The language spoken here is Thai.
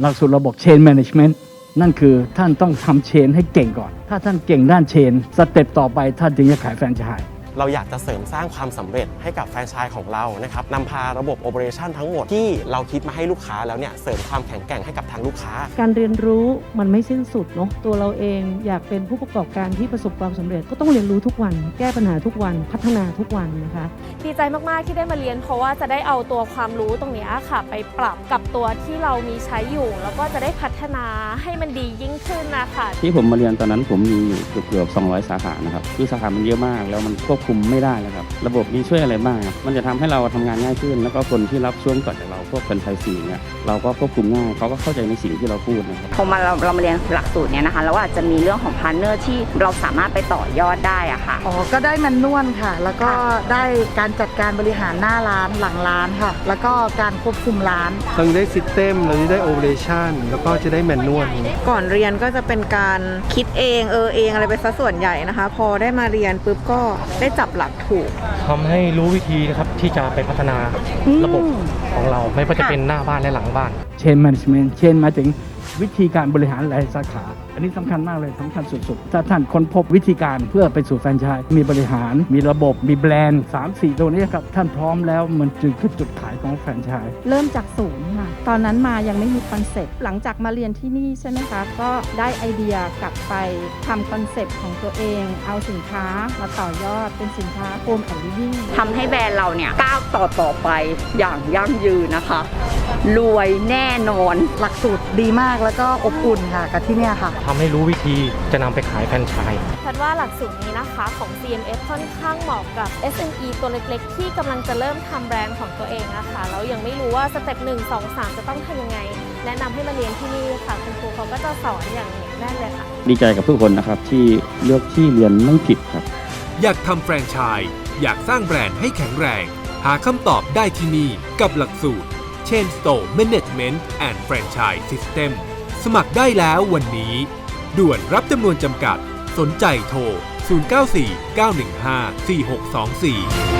หลักสูตรระบบเชนแมネจเมนต์นั่นคือท่านต้องทำเชนให้เก่งก่อน ถ้าท่านเก่งด้านเชน สเต็ปต่อไปท่านถึงจะขายแฟรนไชส์ เราอยากจะเสริมสร้างความสำเร็จให้กับแฟรนไชส์ของเรานะครับนำพาระบบโอเปอเรชันทั้งหมดที่เราคิดมาให้ลูกค้าแล้วเนี่ยเสริมความแข็งแกร่งให้กับทางลูกค้า การเรียนรู้มันไม่สิ้นสุดเนาะตัวเราเองอยากเป็นผู้ประกอบการที่ประสบความสำเร็จก็ต้องเรียนรู้ทุกวัน แก้ปัญหาทุกวันพัฒนาทุกวันนะคะดีใจมากๆที่ได้มาเรียน เพราะว่าจะได้เอาตัวความรู้ตรงเนี้ยค่ะ ไปปรับกับตัวที่เรามีใช้อยู่ แล้วก็จะได้พัฒนาให้มันดียิ่งขึ้นนะคะที่ผมมาเรียนตอนนั้นผมมีอยู่เกือบเกือบ200 สาขานะครับคือสาขามันเยอะมากแล้วมันควบคุมคุมไม่ได้แล้วครับ ระบบนี้ช่วยอะไรบ้างครับ มันจะทำให้เราทำงานง่ายขึ้น แล้วก็คนที่รับช่วงต่อจากเรา พวกเป็นไทยสีเนี่ยเราก็ควบคุมง่ายเขาก็เข้าใจในสิ่งที่เราพูดนะครับพอมาเราเรามาเรียนหลักสูตรเนี้ยนะคะเราก็อาจจะมีเรื่องของพาร์ทเนอร์ที่เราสามารถไปต่อยอดได้อะค่ะ อ๋อ ก็ได้แมนนวลค่ะ แล้วก็ได้การจัดการบริหารหน้าร้านหลังร้านค่ะ แล้วก็การควบคุมร้านเราจะได้ซิสเต็มเราจะได้โอเปอเรชันแล้วก็จะได้แมนนวลก่อนเรียนก็จะเป็นการคิดเองเออเองอะไรไปซะส่วนใหญ่นะคะ พอได้มาเรียนปุ๊บก็ได้จับหลักถูกทำให้รู้วิธีนะครับที่จะไปพัฒนาระบบของเราไม่ว่าจะเป็นหน้าบ้านและหลังบ้าน Chain Management เชนหมายถึง วิธีการบริหารหลายสาขา อันนี้สำคัญมากเลยสำคัญสุดๆ ถ้าท่านค้นพบวิธีการเพื่อไปสู่แฟรนไชส์มีบริหาร มีระบบ มีแบรนด์ 3 4 ตัวนี้ครับ ท่านพร้อมแล้วมันจึงคือจุดขายของแฟรนไชส์เริ่มจากศูนย์ค่ะ ตอนนั้นมายังไม่มีคอนเซ็ปต์หลังจากมาเรียนที่นี่ใช่ไหมคะ ก็ได้ไอเดียกลับไปทำคอนเซ็ปต์ของตัวเอง เอาสินค้ามาต่อยอดเป็นสินค้าโ o มแอนด์ลิวิ่งทำให้แบรนด์เราเนี่ยก้าวต่อต่อไปอย่างยั่งยืนนะคะ รวยแน่นอน หลักสูตรดีมากแล้วก็อบอุ่นค่ะกับที่เนี่ยค่ะ ทำให้รู้วิธีจะนำไปขายแฟรนไชส์แพทย์ว่าหลักสูตรนี้นะคะของ CMF ค่อนข้างเหมาะกับ SME ตัวเล็กๆ ที่กำลังจะเริ่มทำแบรนด์ของตัวเองนะคะแล้วยังไม่รู้ว่าสเต็ป1 2 3 จะต้องทำยังไง แนะนำให้มาเรียนที่นี่ค่ะ คุณครูเขาก็จะสอนอย่างเหนียวแน่นเลยค่ะ ดีใจกับทุกคนนะครับที่เลือกที่เรียนไม่ผิดครับ อยากทำแฟรนไชส์อยากสร้างแบรนด์ให้แข็งแรง หาคำตอบได้ที่นี่กับหลักสูตร Chain Store Management and Franchise System สมัครได้แล้ววันนี้ ด่วนรับจำนวนจำกัด สนใจโทร 094 915 4624